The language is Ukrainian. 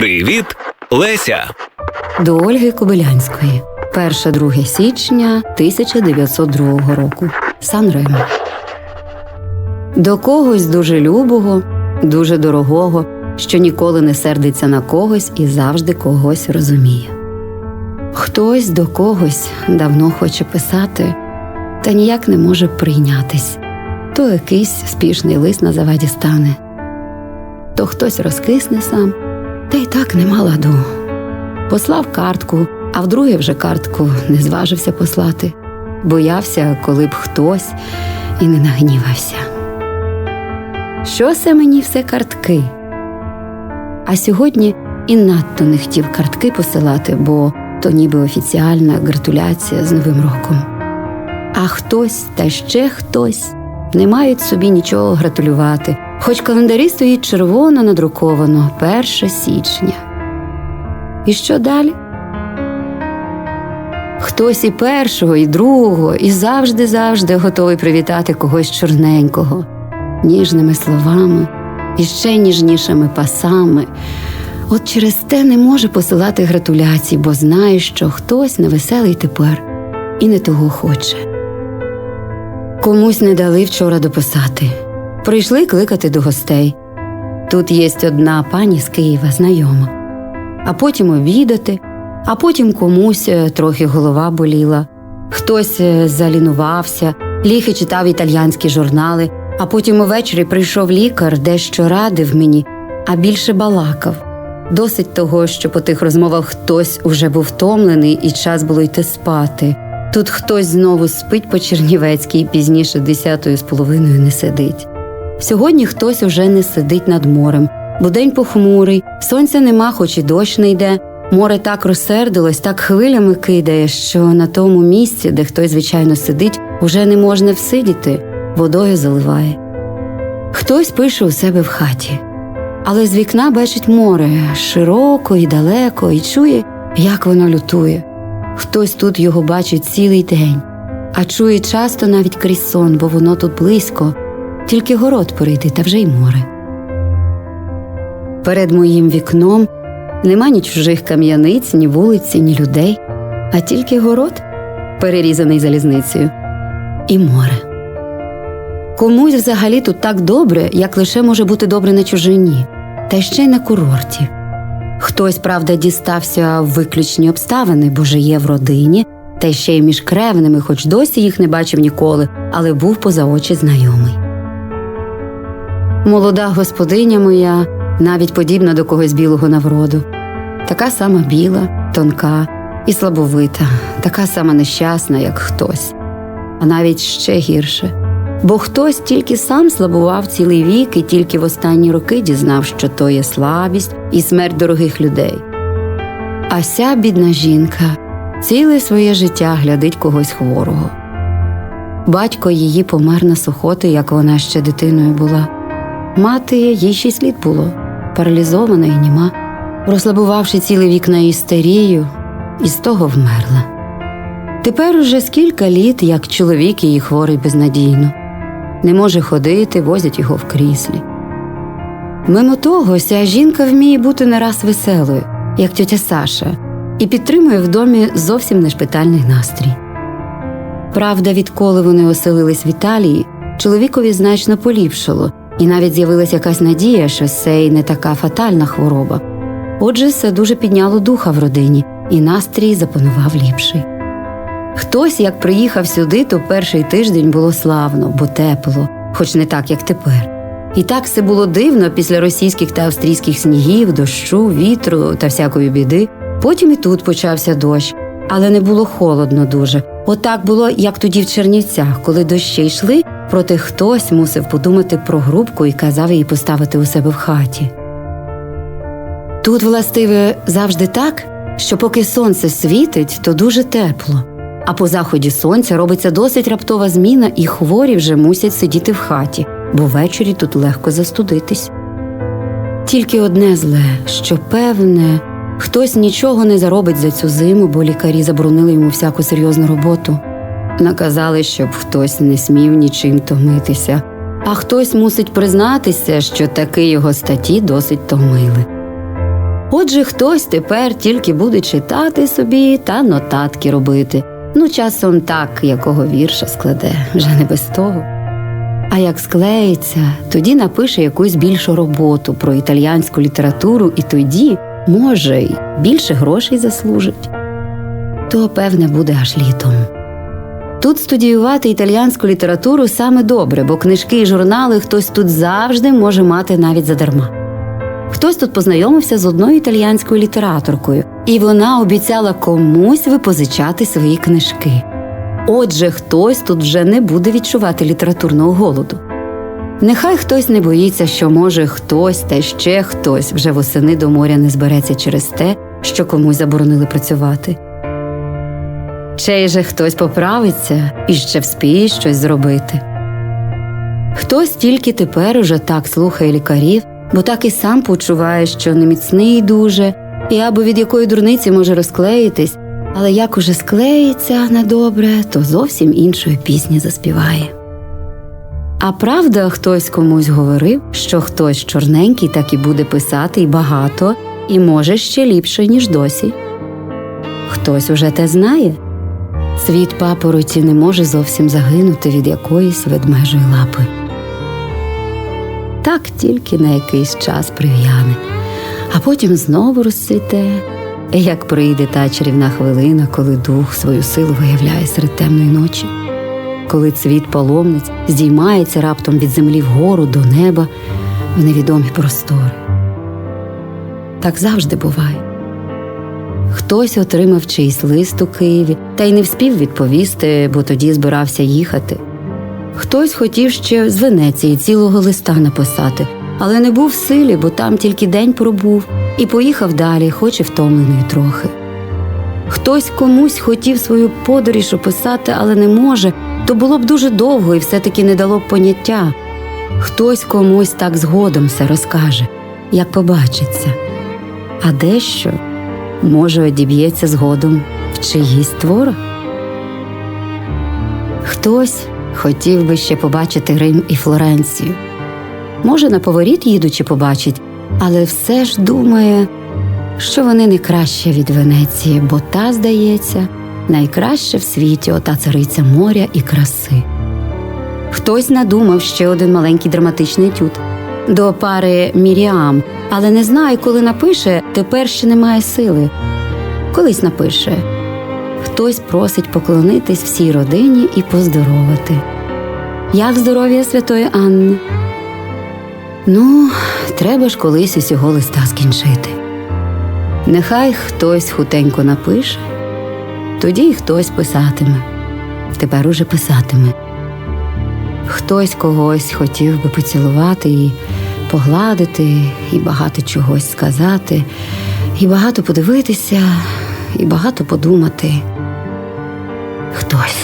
Привіт, Леся. До Ольги Кобилянської. 1-2 січня 1902 року. Сан-Ремо. До когось дуже любого, дуже дорогого, що ніколи не сердиться на когось і завжди когось розуміє. Хтось до когось давно хоче писати, та ніяк не може прийнятись. То якийсь спішний лист на заваді стане, то хтось розкисне сам, та й так нема ладу. Послав картку, а вдруге вже картку не зважився послати. Боявся, коли б хтось і не нагнівався. Що це мені все картки? А сьогодні і надто не хотів картки посилати, бо то ніби офіціальна гратуляція з Новим роком. А хтось та ще хтось не мають собі нічого гратулювати, хоч календарі стоїть червоно надруковано 1 січня. І що далі? Хтось і першого, і другого, і завжди-завжди готовий привітати когось чорненького, ніжними словами і ще ніжнішими пасами. От через те не може посилати гратуляцій, бо знає, що хтось невеселий тепер і не того хоче. Комусь не дали вчора дописати. Прийшли кликати до гостей. Тут є одна пані з Києва, знайома, а потім обідати, а потім комусь е, трохи голова боліла, хтось е, залінувався, ліхи читав італьянські журнали, а потім увечері прийшов лікар, дещо радив мені, а більше балакав. Досить того, що по тих розмовах хтось уже був втомлений і час було йти спати. Тут хтось знову спить по Чернівецькій і пізніше десятою з половиною не сидить. Сьогодні хтось уже не сидить над морем, бо день похмурий, сонця нема, хоч і дощ не йде. Море так розсердилось, так хвилями кидає, що на тому місці, де хтось, звичайно, сидить, уже не можна всидіти, водою заливає. Хтось пише у себе в хаті, але з вікна бачить море широко і далеко, і чує, як воно лютує. Хтось тут його бачить цілий день, а чує часто навіть крізь сон, бо воно тут близько, тільки город перейти, та вже й море. Перед моїм вікном нема ні чужих кам'яниць, ні вулиці, ні людей, а тільки город, перерізаний залізницею, і море. Комусь взагалі тут так добре, як лише може бути добре на чужині, та ще й на курорті. Хтось, правда, дістався в виключні обставини, бо жиє в родині, та ще й між кревними, хоч досі їх не бачив ніколи, але був поза очі знайомий. Молода господиня моя навіть подібна до когось білого навроду, така сама біла, тонка і слабовита, така сама нещасна, як хтось, а навіть ще гірше. Бо хтось тільки сам слабував цілий вік і тільки в останні роки дізнав, що то є слабість і смерть дорогих людей. А ся бідна жінка ціле своє життя глядить когось хворого. Батько її помер на сухоти, як вона ще дитиною була. Мати їй шість літ було, паралізована і німа, розслабувавши цілий вік на істерію, і з того вмерла. Тепер уже скільки літ, як чоловік її хворий безнадійно, не може ходити, возять його в кріслі. Мимо того, ся жінка вміє бути не раз веселою, як тьотя Саша, і підтримує в домі зовсім не шпитальний настрій. Правда, відколи вони оселились в Італії, чоловікові значно поліпшало, і навіть з'явилася якась надія, що це й не така фатальна хвороба. Отже, це дуже підняло духа в родині, і настрій запанував ліпший. Хтось, як приїхав сюди, то перший тиждень було славно, бо тепло, хоч не так, як тепер. І так все було дивно після російських та австрійських снігів, дощу, вітру та всякої біди. Потім і тут почався дощ, але не було холодно дуже. Отак було, як тоді в Чернівцях, коли дощі йшли, проте хтось мусив подумати про грубку і казав її поставити у себе в хаті. Тут, властиве, завжди так, що поки сонце світить, то дуже тепло, а по заході сонця робиться досить раптова зміна, і хворі вже мусять сидіти в хаті, бо ввечері тут легко застудитись. Тільки одне зле, що певне, хтось нічого не заробить за цю зиму, бо лікарі заборонили йому всяку серйозну роботу. Наказали, щоб хтось не смів нічим томитися, а хтось мусить признатися, що таки його статті досить томили. Отже, хтось тепер тільки буде читати собі та нотатки робити. Ну, часом так, якого вірша складе, вже не без того. А як склеїться, тоді напише якусь більшу роботу про італіянську літературу, і тоді, може, й більше грошей заслужить. То, певне, буде аж літом. Тут студіювати італіянську літературу саме добре, бо книжки і журнали хтось тут завжди може мати навіть задарма. Хтось тут познайомився з одною італіянською літераторкою, і вона обіцяла комусь випозичати свої книжки. Отже, хтось тут вже не буде відчувати літературного голоду. Нехай хтось не боїться, що може хтось та ще хтось вже восени до моря не збереться через те, що комусь заборонили працювати. Чей же хтось поправиться і ще вспіє щось зробити. Хтось тільки тепер уже так слухає лікарів, бо так і сам почуває, що неміцний дуже, і або від якої дурниці може розклеїтись, але як уже склеїться недобре, то зовсім іншої пісні заспіває. А правда, хтось комусь говорив, що хтось чорненький так і буде писати і багато, і може ще ліпше, ніж досі. Хтось уже те знає. Світ папороті не може зовсім загинути від якоїсь ведмежої лапи. Так тільки на якийсь час прив'яне, а потім знову розцвіте, як прийде та чарівна хвилина, коли дух свою силу виявляє серед темної ночі, коли цвіт паломниць здіймається раптом від землі вгору до неба в невідомі простори. Так завжди буває. Хтось отримав чийсь лист у Києві та й не вспів відповісти, бо тоді збирався їхати. Хтось хотів ще з Венеції цілого листа написати, але не був в силі, бо там тільки день пробув, і поїхав далі, хоч і втомлений трохи. Хтось комусь хотів свою подоріж описати, але не може, то було б дуже довго і все-таки не дало б поняття. Хтось комусь так згодом все розкаже, як побачиться. А дещо, може, одіб'ється згодом в чиїсь творах. Хтось хотів би ще побачити Рим і Флоренцію. Може, на поворіт їдучи побачить, але все ж думає, що вони не краще від Венеції, бо та, здається, найкраще в світі ота цариця моря і краси. Хтось надумав ще один маленький драматичний етюд до пари Міріам, але не знає, коли напише, тепер ще немає сили. Колись напише. Хтось просить поклонитись всій родині і поздоровити. Як здоров'я святої Анни? Ну, треба ж колись усього листа скінчити. Нехай хтось хутенько напише, тоді й хтось писатиме. Тепер уже писатиме. Хтось когось хотів би поцілувати і погладити, і багато чогось сказати, і багато подивитися, і багато подумати. Хтось.